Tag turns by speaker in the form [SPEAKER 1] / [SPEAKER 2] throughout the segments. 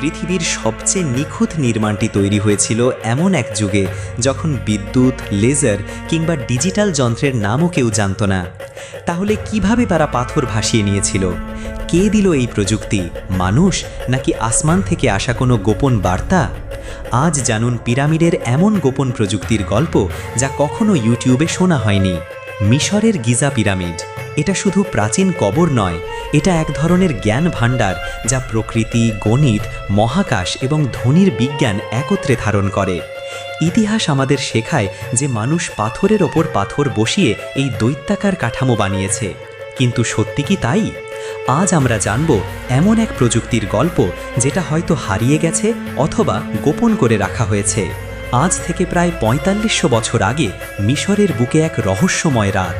[SPEAKER 1] পৃথিবীর সবচেয়ে নিখুঁত নির্মাণটি তৈরি হয়েছিল এমন এক যুগে যখন বিদ্যুৎ, লেজার কিংবা ডিজিটাল যন্ত্রের নামও কেউ জানত না। তাহলে কীভাবে তারা পাথর ভাসিয়ে নিয়েছিল? কে দিল এই প্রযুক্তি? মানুষ নাকি আসমান থেকে আসা কোনো গোপন বার্তা? আজ জানুন পিরামিডের এমন গোপন প্রযুক্তির গল্প যা কখনো ইউটিউবে শোনা হয়নি। মিশরের গিজা পিরামিড। এটা শুধু প্রাচীন কবর নয়, এটা এক ধরনের জ্ঞান ভাণ্ডার যা প্রকৃতি, গণিত, মহাকাশ এবং ধ্বনির বিজ্ঞান একত্রে ধারণ করে। ইতিহাস আমাদের শেখায় যে মানুষ পাথরের ওপর পাথর বসিয়ে এই দৈত্যাকার কাঠামো বানিয়েছে। কিন্তু সত্যি কি তাই? আজ আমরা জানব এমন এক প্রযুক্তির গল্প যেটা হয়তো হারিয়ে গেছে অথবা গোপন করে রাখা হয়েছে। আজ থেকে প্রায় পঁয়তাল্লিশশো বছর আগে মিশরের বুকে এক রহস্যময় রাত।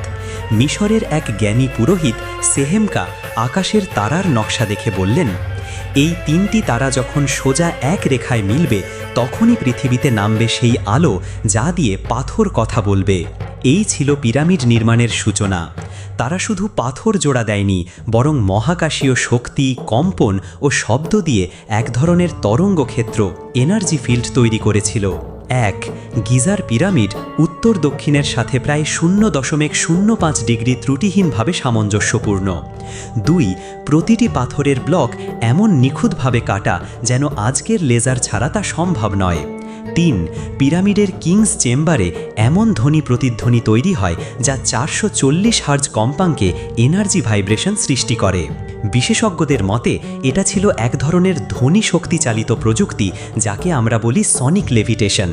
[SPEAKER 1] মিশরের এক জ্ঞানী পুরোহিত সেহেমকা আকাশের তারার নকশা দেখে বললেন, এই তিনটি তারা যখন সোজা এক রেখায় মিলবে, তখনই পৃথিবীতে নামবে সেই আলো যা দিয়ে পাথর কথা বলবে। এই ছিল পিরামিড নির্মাণের সূচনা। তারা শুধু পাথর জোড়া দেয়নি, বরং মহাকাশীয় শক্তি, কম্পন ও শব্দ দিয়ে এক ধরনের তরঙ্গ ক্ষেত্র এনার্জি ফিল্ড তৈরি করেছিল। এক, গিজার পিরামিড উত্তর দক্ষিণের সাথে প্রায় শূন্য দশমিক শূন্য পাঁচ ডিগ্রি ত্রুটিহীনভাবে সামঞ্জস্যপূর্ণ। দুই, প্রতিটি পাথরের ব্লক এমন নিখুঁতভাবে কাটা যেন আজকের লেজার ছাড়া তা সম্ভব নয়। তিন, পিরামিডের কিংস চেম্বারে এমন ধ্বনি প্রতিধ্বনি তৈরি হয় যা চারশো চল্লিশ হার্জ কম্পাঙ্কে এনার্জি ভাইব্রেশন সৃষ্টি করে। বিশেষজ্ঞদের মতে, এটা ছিল এক ধরনের ধ্বনি শক্তি চালিত প্রযুক্তি, যাকে আমরা বলি সনিক লেভিটেশন।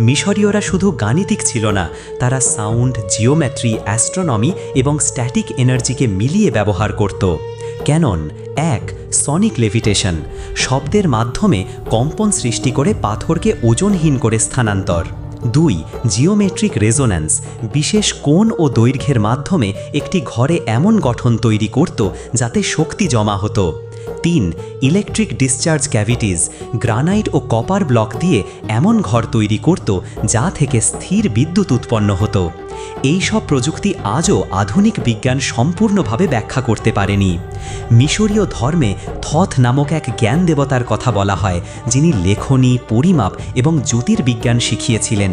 [SPEAKER 1] মিশরীয়রা শুধু গাণিতিক ছিল না, তারা সাউন্ড, জিওমেট্রি, অ্যাস্ট্রোনমি এবং স্ট্যাটিক এনার্জিকে মিলিয়ে ব্যবহার করত। ক্যানন এক, সনিক লেভিটেশন, শব্দের মাধ্যমে কম্পন সৃষ্টি করে পাথরকে ওজনহীন করে স্থানান্তর। দুই, জিওমেট্রিক রেজোন্যান্স বিশেষ কোণ ও দৈর্ঘ্যের মাধ্যমে একটি ঘরে এমন গঠন তৈরি করত যাতে শক্তি জমা হতো। তিন ইলেকট্রিক ডিসচার্জ ক্যাভিটিস গ্রানাইট ও কপার ব্লক দিয়ে এমন ঘর তৈরি করত যা থেকে স্থির বিদ্যুৎ উৎপন্ন হতো। এই সব প্রযুক্তি আজও আধুনিক বিজ্ঞান সম্পূর্ণভাবে ব্যাখ্যা করতে পারেনি। মিশরীয় ধর্মে থথ নামক এক জ্ঞান দেবতার কথা বলা হয়, যিনি লেখনী, পরিমাপ এবং জ্যোতির্বিজ্ঞান শিখিয়েছিলেন।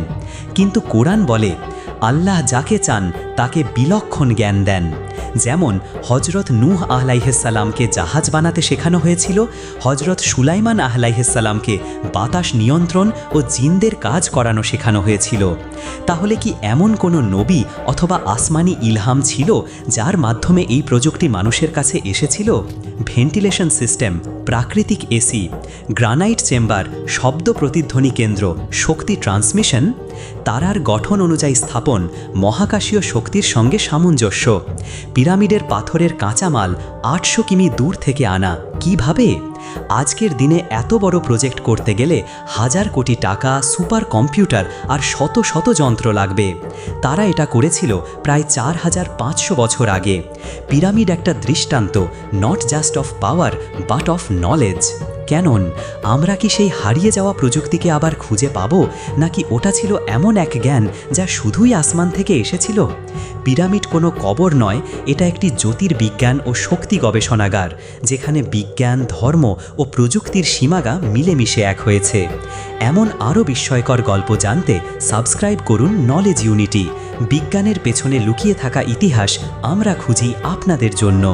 [SPEAKER 1] কিন্তু কোরআন বলে, আল্লাহ যাকে চান তাকে বিলক্ষণ জ্ঞান দেন। যেমন হজরত নূহ আহলাইসাল্লামকে জাহাজ বানাতে শেখানো হয়েছিল হজরত সুলাইমান আহলাইসাল্লামকে বাতাস নিয়ন্ত্রণ ও জিনদের কাজ করানো শেখানো হয়েছিল। তাহলে কি এমন কোনো নবী অথবা আসমানি ইলহাম ছিল যার মাধ্যমে এই প্রযুক্তি মানুষের কাছে এসেছিল? ভেন্টিলেশন সিস্টেম, প্রাকৃতিক এসি, গ্রানাইট চেম্বার, শব্দ প্রতিধ্বনি কেন্দ্র, শক্তি ট্রান্সমিশন? তারার গঠন অনুযায়ী স্থাপন মহাকাশীয় শক্তির সঙ্গে সামঞ্জস্য। পিরামিডের পাথরের কাঁচামাল আটশো কিমি দূর থেকে আনা। কীভাবে? আজকের দিনে এত বড় প্রজেক্ট করতে গেলে হাজার কোটি টাকা, সুপার কম্পিউটার আর শত শত যন্ত্র লাগবে। তারা এটা করেছিল প্রায় চার হাজার পাঁচশো বছর আগে। পিরামিড একটা দৃষ্টান্ত not just of power but of knowledge কেনন? আমরা কি সেই হারিয়ে যাওয়া প্রযুক্তিকে আবার খুঁজে পাব? নাকি ওটা ছিল এমন এক জ্ঞান যা শুধুই আসমান থেকে এসেছিল? পিরামিড কোনো কবর নয়, এটা একটি জ্যোতির্বিজ্ঞান ও শক্তি গবেষণাগার, যেখানে বিজ্ঞান, ধর্ম ও প্রযুক্তির সীমাগা মিলেমিশে এক হয়েছে। এমন আরও বিস্ময়কর গল্প জানতে সাবস্ক্রাইব করুন নলেজ ইউনিটি বিজ্ঞানের পেছনে লুকিয়ে থাকা ইতিহাস আমরা খুঁজি আপনাদের জন্য।